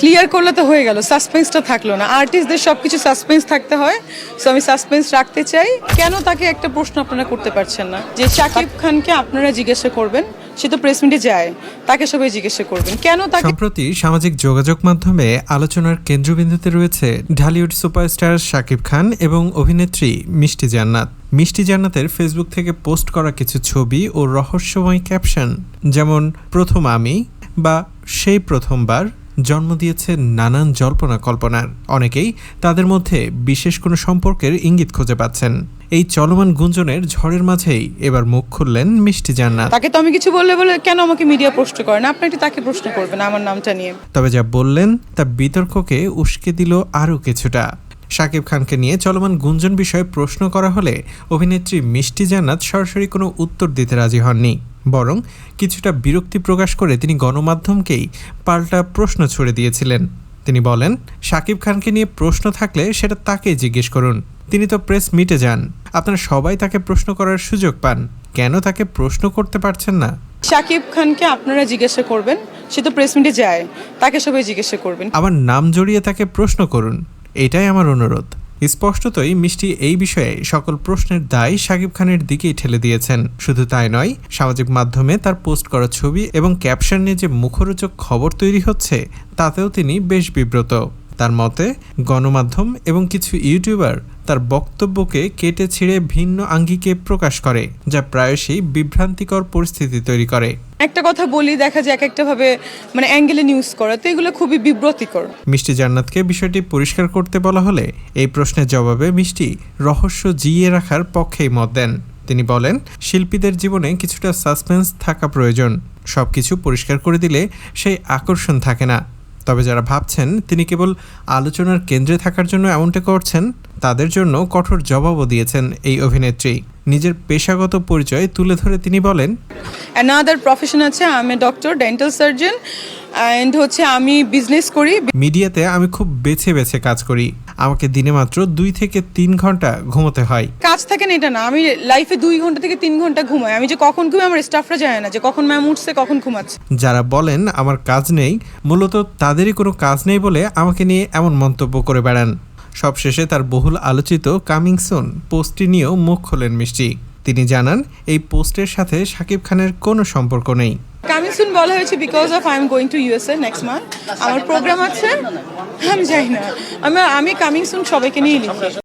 Clear করলে তো হয়ে গেল সাসপেন্সটা থাকল না। আর্টিস্টদের সব কিছু সাসপেন্স থাকতে হয় সো আমি সাসপেন্স রাখতে চাই। কেন তাকে একটা প্রশ্ন আপনারা করতে পারছেন না? যে শাকিব খানকে আপনারা জিজ্ঞাসা করবেন, সে তো প্রেস মিটে যায়, তাকে সবাই জিজ্ঞাসা করবেন। কেন তাকে সম্প্রতি সামাজিক যোগাযোগ মাধ্যমে আলোচনার কেন্দ্রবিন্দুতে রয়েছে ঢালিউড সুপারস্টার শাকিব খান এবং অভিনেত্রী মিষ্টি জান্নাত। মিষ্টি জান্নাতের ফেসবুক থেকে পোস্ট করা কিছু ছবি ও রহস্যময় ক্যাপশন যেমন প্রথম আমি বা সেই প্রথমবার জন্ম দিয়েছে নানান জল্পনা কল্পনার। অনেকেই তাদের মধ্যে বিশেষ কোনো সম্পর্কের ইঙ্গিত খুঁজে পাচ্ছেন। এই চলমান গুঞ্জনের ঝড়ের মাঝেই এবার মুখ খুললেন মিষ্টি জান্নাত। তাকে তো আমি কিছু বললে বলে কেন আমাকে মিডিয়া প্রশ্ন করেন আপনি একটু তাকে প্রশ্ন করবেন আমার নামটা নিয়ে। তবে যা বললেন তা বিতর্ককে উস্কে দিল আরও কিছুটা। শাকিব খানকে নিয়ে চলমান গুঞ্জন বিষয়ে প্রশ্ন করা হলে অভিনেত্রী মিষ্টি জান্নাত সরাসরি কোনো উত্তর দিতে রাজি হননি। বরং কিছুটা বিরক্তি প্রকাশ করে তিনি গণমাধ্যমকেই পাল্টা প্রশ্ন ছুড়ে দিয়েছিলেন। তিনি বলেন শাকিব খানকে নিয়ে প্রশ্ন থাকলে সেটা তাকেই জিজ্ঞেস করুন। তিনি তো প্রেস মিটে যান। আপনারা সবাই তাকে প্রশ্ন করার সুযোগ পান। কেন তাকে প্রশ্ন করতে পারছেন না? শাকিব খানকে আপনারা জিজ্ঞাসা করবেন সে তো প্রেস মিটে যায় তাকে সবাই জিজ্ঞাসা করবেন। আমার নাম জড়িয়ে তাকে প্রশ্ন করুন। এটাই আমার অনুরোধ। স্পষ্টতই মিষ্টি এই বিষয়ে সকল প্রশ্নের দায় শাকিব খানের দিকেই ঠেলে দিয়েছেন। শুধু তাই নয়, সামাজিক মাধ্যমে তার পোস্ট করা ছবি এবং ক্যাপশন নিয়ে যে মুখরোচক খবর তৈরি হচ্ছে, তাতেও তিনি বেশ বিব্রত। তার মতে, গণমাধ্যম এবং কিছু ইউটিউবার তার বক্তব্যকে কেটে ছিঁড়ে ভিন্ন আঙ্গিকে প্রকাশ করে যা প্রায়শই বিভ্রান্তিকর পরিস্থিতি তৈরি করে। একটা কথা বলি দেখা যায় এক একটা ভাবে মানে অ্যাঙ্গেলে নিউজ করা তো এগুলো খুবই বিব্রতিকর। মিষ্টি জান্নাতকে বিষয়টি পরিষ্কার করতে বলা হলে এই প্রশ্নের জবাবে মিষ্টি রহস্য জিইয়ে রাখার পক্ষেই মত দেন। তিনি বলেন শিল্পীদের জীবনে কিছুটা সাসপেন্স থাকা প্রয়োজন। সব কিছু পরিষ্কার করে দিলে সেই আকর্ষণ থাকে না। তবে যারা ভাবছেন তিনি কেবল আলোচনার কেন্দ্রে থাকার জন্য এমনটা করছেন, তাদের জন্য কঠোর জবাবও দিয়েছেন এই অভিনেত্রী। নিজের পেশাগত পরিচয় তুলে ধরে তিনি বলেন অ্যানাদার প্রফেশন আছে আমি ডক্টর ডেন্টাল সার্জন অ্যান্ড হচ্ছে আমি বিজনেস করি। মিডিয়াতে আমি খুব বেছে বেছে কাজ করি। আমাকে দিনে মাত্র দুই থেকে তিন ঘণ্টা ঘুমোতে হয়। কাজ থাকে না এটা না। আমি লাইফে দুই ঘণ্টা থেকে তিন ঘণ্টা ঘুমাই। আমি যে কখন ঘুমাই আমার স্টাফরা জানে না যে কখন ম্যাম উঠছে কখন ঘুমাচ্ছে। যারা বলেন আমার কাজ নেই মূলত তাদেরই কোনো কাজ নেই বলে আমাকে নিয়ে এমন মন্তব্য করে বেড়ান। সবশেষে তার বহুল আলোচিত কামিং সুন পোস্টটি নিয়েও মুখ খোলেন মিষ্টি। তিনি জানান এই পোস্টের সাথে শাকিব খানের কোনো সম্পর্ক নেই। কামিং সুন বলা হয়েছে because of I am going to USA next month আমার প্রোগ্রাম আছে? আমি যাই না। আমি আমি কামিং সুন সবাইকে নিয়ে লিখি।